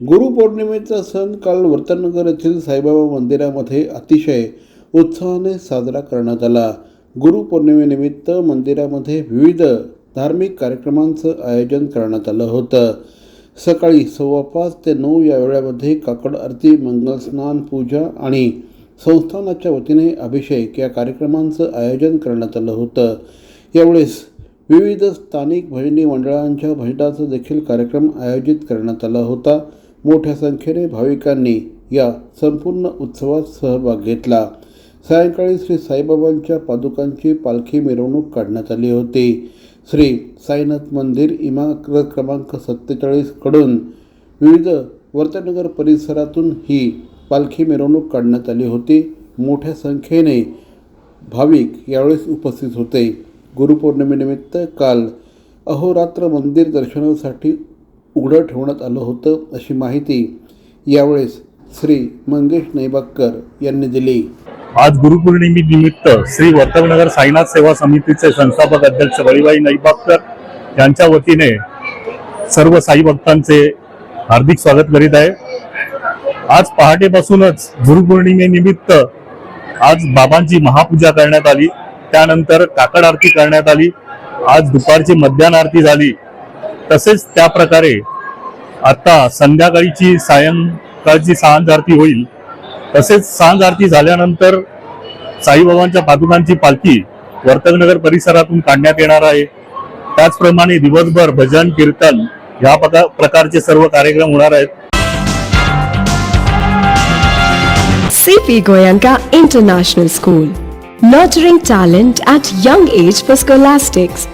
गुरुपौर्णिमेचा सण काल वर्तनगर येथील साईबाबा मंदिरामध्ये अतिशय उत्साहाने साजरा करण्यात आला. गुरुपौर्णिमेनिमित्त मंदिरामध्ये विविध धार्मिक कार्यक्रमांचं आयोजन करण्यात आलं होतं. सकाळी सव्वा पाच ते नऊ या वेळामध्ये काकड आरती मंगलस्नान पूजा आणि संस्थानाच्या वतीने अभिषेक या कार्यक्रमांचं आयोजन करण्यात आलं होतं. यावेळेस विविध स्थानिक भजनी मंडळांच्या भजनाचा देखील कार्यक्रम आयोजित करण्यात आला होता. मोठ्या संख्येने भाविकांनी या संपूर्ण उत्सवात सहभाग घेतला. सायंकाळी श्री साईबाबांच्या पादुकांची पालखी मिरवणूक काढण्यात आली होती. श्री साईनाथ मंदिर इमारत क्रमांक सत्तेचाळीसकडून विविध वर्तनगर परिसरातून ही पालखी मिरवणूक काढण्यात आली होती. मोठ्या संख्येने भाविक यावेळेस उपस्थित होते. गुरुपौर्णिमेनिमित्त काल अहोरात्र मंदिर दर्शनासाठी उघडं ठेवण्यात आलं होतं अशी माहिती यावेळेस श्री मंगेश नैबाककर यांनी दिली. आज गुरुपौर्णिमेनिमित्त श्री वर्तवनगर साईनाथ सेवा समितीचे संस्थापक अध्यक्ष बळीबाई नैबाककर यांच्या वतीने सर्व साई भक्तांचे हार्दिक स्वागत करीत आहे. आज पहाटेपासूनच गुरुपौर्णिमेनिमित्त आज बाबांची महापूजा करण्यात आली. त्यानंतर काकड आरती करण्यात आली. आज दुपारची मध्यान आरती झाली. तसेच त्या प्रकारे आता संध्याकाळीची सायंकाळची सांज आरती होईल. तसेच सांज आरती झाल्यानंतर साईबाबांच्या पादुकांची पालखी वर्तकनगर परिसरातून काढण्यात येणार आहे. त्याचप्रमाणे दिवसभर भजन कीर्तन ह्या प्रका- प्रकारचे सर्व कार्यक्रम होणार आहेत. CP Goenka international school nurturing talent at young age for scholastics,